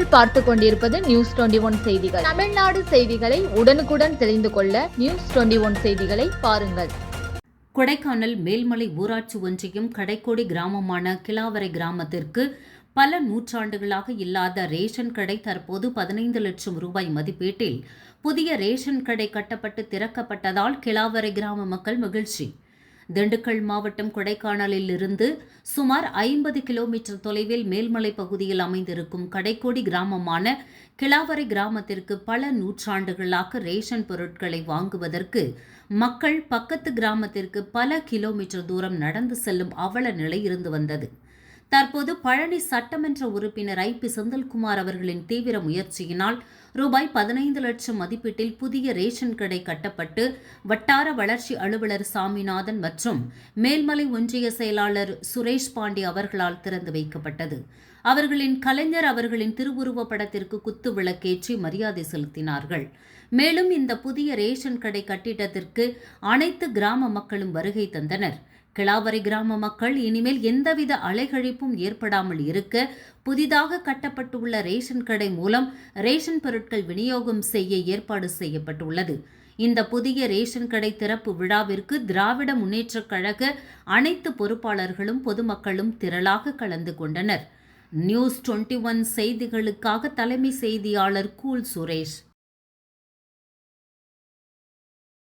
நீங்கள் பார்த்து கொண்டிருப்பது நியூஸ் டுவெண்டி ஒன் செய்திகள். தமிழ்நாடு செய்திகளை உடனுக்குடன் தெரிந்து கொள்ள நியூஸ் டுவெண்டி ஒன் செய்திகளை பாருங்கள். கொடைக்கானல் மேல்மலை ஊராட்சி ஒன்றியம் கடைக்கோடி கிராமமான கிளாவரை கிராமத்திற்கு பல நூற்றாண்டுகளாக இல்லாத ரேஷன் கடை தற்போது பதினைந்து லட்சம் ரூபாய் மதிப்பீட்டில் புதிய ரேஷன் கடை கட்டப்பட்டு திறக்கப்பட்டதால் கிளாவரை கிராம மக்கள் மகிழ்ச்சி. திண்டுக்கல் மாவட்டம் கொடைக்கானலில் இருந்து சுமார் ஐம்பது கிலோமீட்டர் தொலைவில் மேல்மலை பகுதியில் அமைந்திருக்கும் கடைக்கோடி கிராமமான கிளாவரை கிராமத்திற்கு பல நூற்றாண்டுகளாக ரேஷன் பொருட்களை வாங்குவதற்கு மக்கள் பக்கத்து கிராமத்திற்கு பல கிலோமீட்டர் தூரம் நடந்து செல்லும் அவல நிலை இருந்து வந்தது. தற்போது பழனி சட்டமன்ற உறுப்பினர் ஐ பி செந்தில்குமார் அவர்களின் தீவிர முயற்சியினால் ரூபாய் பதினைந்து லட்சம் மதிப்பீட்டில் புதிய ரேஷன் கடை கட்டப்பட்டு வட்டார வளர்ச்சி அலுவலர் சாமிநாதன் மற்றும் மேல்மலை ஒன்றிய செயலாளர் சுரேஷ் பாண்டி அவர்களால் திறந்து வைக்கப்பட்டது. அவர்களின் கலைஞர் அவர்களின் திருவுருவப் படத்திற்கு குத்து விளக்கேற்றி மரியாதை செலுத்தினார்கள். மேலும் இந்த புதிய ரேஷன் கடை கட்டிடத்திற்கு அனைத்து கிராம மக்களும் வருகை தந்தனர். கிளாவரை கிராம மக்கள் இனிமேல் எந்தவித அலைகழிப்பும் ஏற்படாமல் இருக்க புதிதாக கட்டப்பட்டுள்ள ரேஷன் கடை மூலம் ரேஷன் பொருட்கள் விநியோகம் செய்ய ஏற்பாடு செய்யப்பட்டுள்ளது. இந்த புதிய ரேஷன் கடை திறப்பு விழாவிற்கு திராவிட முன்னேற்றக் கழக அனைத்து பொறுப்பாளர்களும் பொதுமக்களும் திரளாக கலந்து கொண்டனர். நியூஸ் டுவெண்ட்டி ஒன் செய்திகளுக்காக தலைமை செய்தியாளர் கூல் சுரேஷ்.